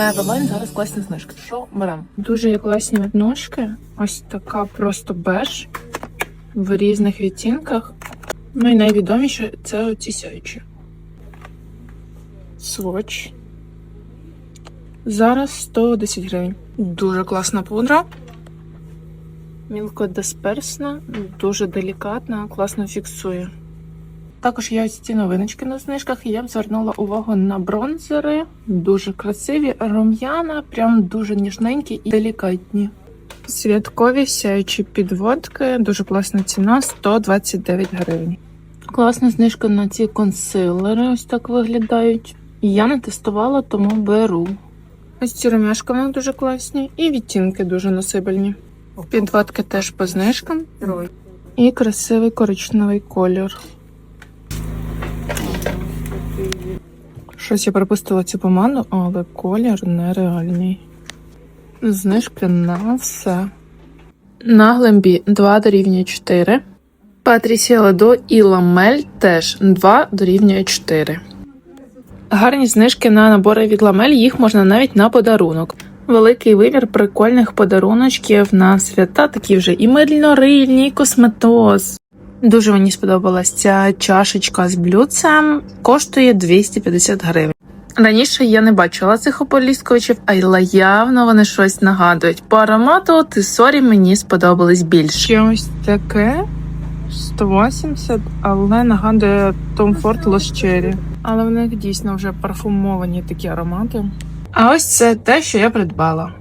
На Евелайн зараз класні знижки. Що беремо? Дуже класні відножки. Ось така просто беж в різних відтінках. Ну і найвідоміше це оці сяючі. Swatch. Зараз 110 гривень. Дуже класна пудра. Мілко дисперсна, дуже делікатна, класно фіксує. Також є ось ці новиночки на знижках, я б звернула увагу на бронзери. Дуже красиві, рум'яна, прям дуже ніжненькі і делікатні. Святкові сяючі підводки, дуже класна ціна 129 гривень. Класна знижка на ці консилери, ось так виглядають. Я не тестувала, тому беру. Ось ці ромяшки вони дуже класні, і відтінки дуже насибельні. Підводки теж по знижкам. І красивий коричневий колір. Щось я пропустила цю помаду, але колір нереальний. Знижки на все. На глембі 2 дорівнює 4. Патрісія Ледо і Ламель теж 2 дорівнює 4. Гарні знижки на набори від Ламель, їх можна навіть на подарунок. Великий вибір прикольних подаруночків на свята, такі вже і мильно-рильні, і косметоз. Дуже мені сподобалась ця чашечка з блюдцем, коштує 250 гривень. Раніше я не бачила цих ополісковичів, але явно вони щось нагадують. По аромату тисорі мені сподобались більше. Ось таке 180, але нагадує Tom Ford Lost Cherry. Але в них дійсно вже парфумовані такі аромати. А ось це те, що я придбала.